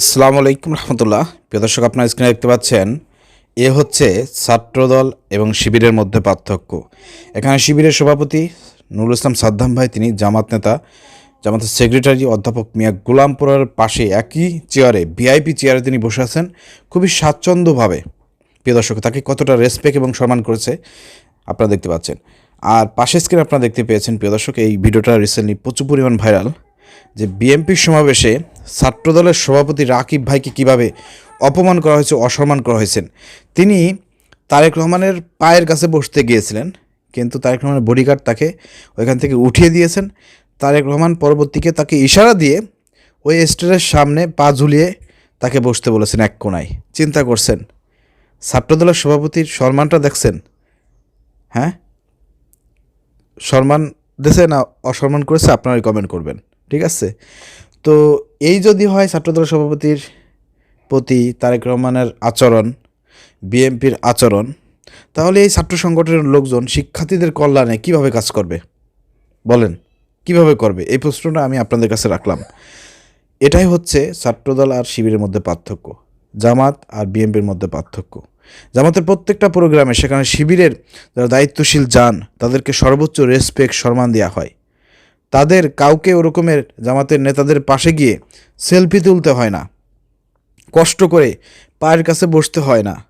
আসসালামু আলাইকুম রহমতুল্লাহ। প্রিয় দর্শক, আপনার স্ক্রিনে দেখতে পাচ্ছেন, এ হচ্ছে ছাত্রদল এবং শিবিরের মধ্যে পার্থক্য। এখানে শিবিরের সভাপতি নুরুল ইসলাম সাদ্দাম ভাই, তিনি জামাত নেতা, জামাতের সেক্রেটারি অধ্যাপক মিয়া গোলামপুরের পাশে একই চেয়ারে ভিআইপি চেয়ারে তিনি বসে আছেন। খুবই স্বাচ্ছন্দ্যভাবে। প্রিয় দর্শক, তাকে কতটা রেসপেক্ট এবং সম্মান করেছে আপনারা দেখতে পাচ্ছেন। আর পাশের স্ক্রিনে আপনারা দেখতে পেয়েছেন, প্রিয় দর্শক, এই ভিডিওটা রিসেন্টলি প্রচুর পরিমাণ ভাইরাল যে বিএনপির সমাবেশে ছাত্রদলের সভাপতি রাকিব ভাইকে কীভাবে অপমান করা হয়েছে, অসম্মান করা হয়েছেন, তিনি তারেক রহমানের পায়ের কাছে বসতে গিয়েছিলেন, কিন্তু তারেক রহমানের বডিগার্ড তাকে ওইখান থেকে উঠিয়ে দিয়েছেন। তারেক রহমান পরবর্তীকে তাকে ইশারা দিয়ে ওই স্টেজের সামনে পা ঝুলিয়ে তাকে বসতে বলেছেন এক কোনায় চিন্তা করছেন, ছাত্রদলের সভাপতির সম্মানটা দেখছেন? হ্যাঁ? সম্মান দেশে না অসম্মান করেছে? আপনারাই কমেন্ট করবেন, ঠিক আছে? তো এই যদি হয় ছাত্রদল সভাপতির প্রতি তারেক রহমানের আচরণ, বিএনপির আচরণ, তাহলে এই ছাত্র সংগঠনের লোকজন শিক্ষার্থীদের কল্যাণে কীভাবে কাজ করবে? বলেন, কীভাবে করবে? এই প্রশ্নটা আমি আপনাদের কাছে রাখলাম। এটাই হচ্ছে ছাত্রদল আর শিবিরের মধ্যে পার্থক্য, জামাত আর বিএনপির মধ্যে পার্থক্য। জামাতের প্রত্যেকটা প্রোগ্রামে সেখানে শিবিরের যারা দায়িত্বশীল যান, তাদেরকে সর্বোচ্চ রেসপেক্ট সম্মান দেওয়া হয়। তাদের কাউকে ওরকমের জামাতের নেতাদের পাশে গিয়ে সেলফি তুলতে হয় না। কষ্ট করে পায়ের কাছে বসতে হয় না।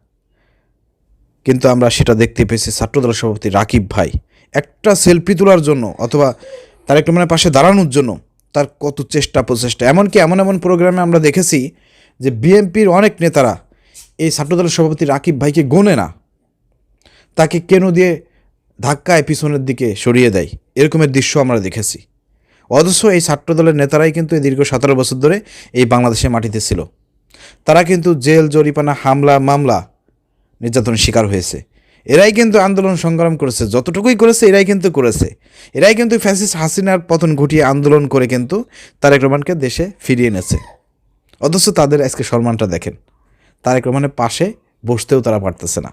কিন্তু আমরা সেটা দেখতে পেয়েছি ছাত্রদল সভাপতি রাকিব ভাই। একটা সেলফি তোলার জন্য অথবা তার একটা মানে পাশে দাঁড়ানোর জন্য তার কত চেষ্টা প্রচেষ্টা। এমনকি এমন এমন প্রোগ্রামে আমরা দেখেছি যে বিএনপির অনেক নেতারা এই ছাত্রদলের সভাপতি রাকিব ভাইকে গোনে না। তাকে কেন দিয়ে ধাক্কায় পিছনের দিকে সরিয়ে দেয়? এরকমের দৃশ্য আমরা দেখেছি। অথচ এই ছাত্রদলের নেতারাই কিন্তু এই দীর্ঘ সতেরো বছর ধরে এই বাংলাদেশের মাটিতে ছিল। তারা কিন্তু জেল জরিপানা হামলা, মামলা নির্যাতনের শিকার হয়েছে। এরাই কিন্তু আন্দোলন সংগ্রাম করেছে। যতটুকুই করেছে, এরাই কিন্তু করেছে। এরাই কিন্তু ফ্যাসিস্ট হাসিনার পতন ঘটিয়ে আন্দোলন করে কিন্তু তারেক রহমানকে দেশে ফিরিয়ে এনেছে। অথচ তাদের আজকে সম্মানটা দেখেন। তারেক রহমানের পাশে বসতেও তারা পারতেছে না।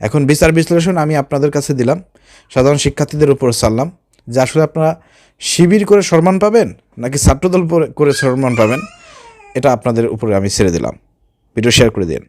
এখন বিচার বিশ্লেষণ আমি আপনাদের কাছে দিলাম। সাধারণ শিক্ষার্থীদের উপর সারলাম। যে আসলে আপনারা শিবির করে সম্মান পাবেন নাকি ছাত্রদল করে- সম্মান পাবেন, এটা আপনাদের উপরে আমি ছেড়ে দিলাম। ভিডিও শেয়ার করে দিন।